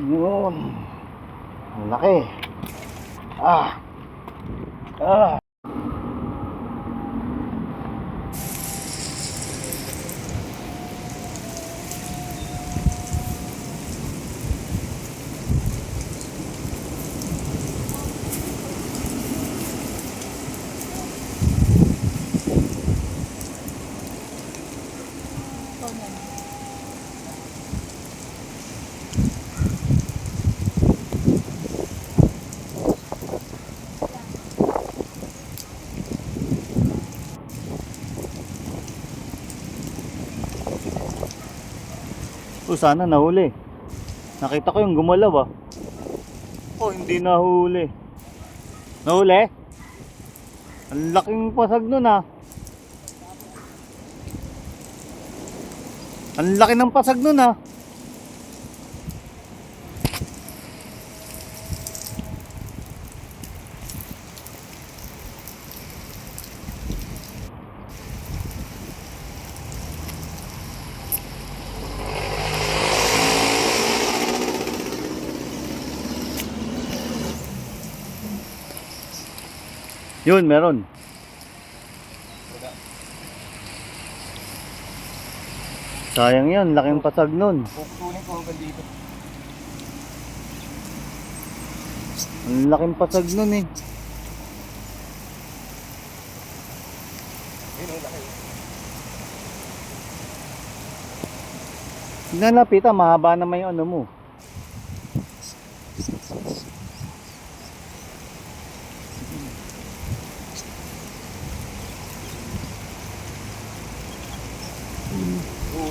Yun. Ang laki. Ah. Ah. O sana nahuli. Nakita ko yung gumalaw ah. Oh, hindi nahuli. Nahuli? Ang laking pasag nun ah. Ang laki ng pasag nun ah. Yun, meron. Sayang yan, laking pasag nun. Kukunin ko hanggang dito. Ang laking pasag nun eh. Yun laki. Nalapit ah, mahaba naman yung ano mo.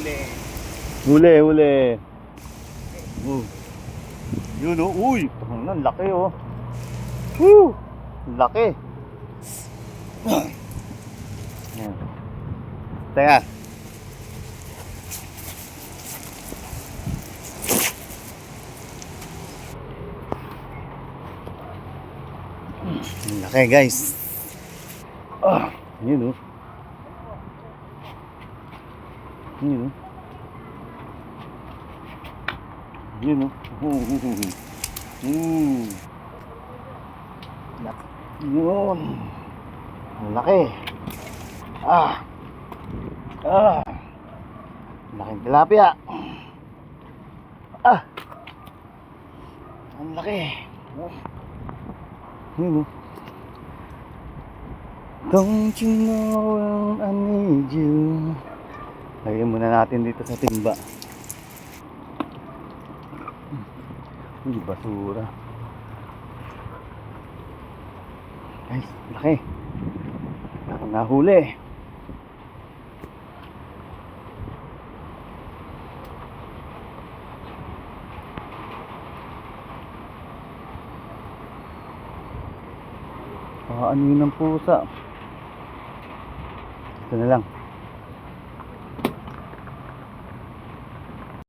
Huli. Huli, huli. Oh. Yun oh, uy. Ang laki oh. Woo! Laki. Yan. Teka. Laki guys. Ah, yun oh. Yun oh. Yun oh. Mm. Yun. Ang laki. Ah. Ah. Laking tilapia. Ah. Ang laki. Yun oh. Don't you know I need you? Lagyan muna natin dito sa timba. Uy, basura. Guys, laki. Ako nahuli. Ah, ano yun ang pusa? Ito na lang.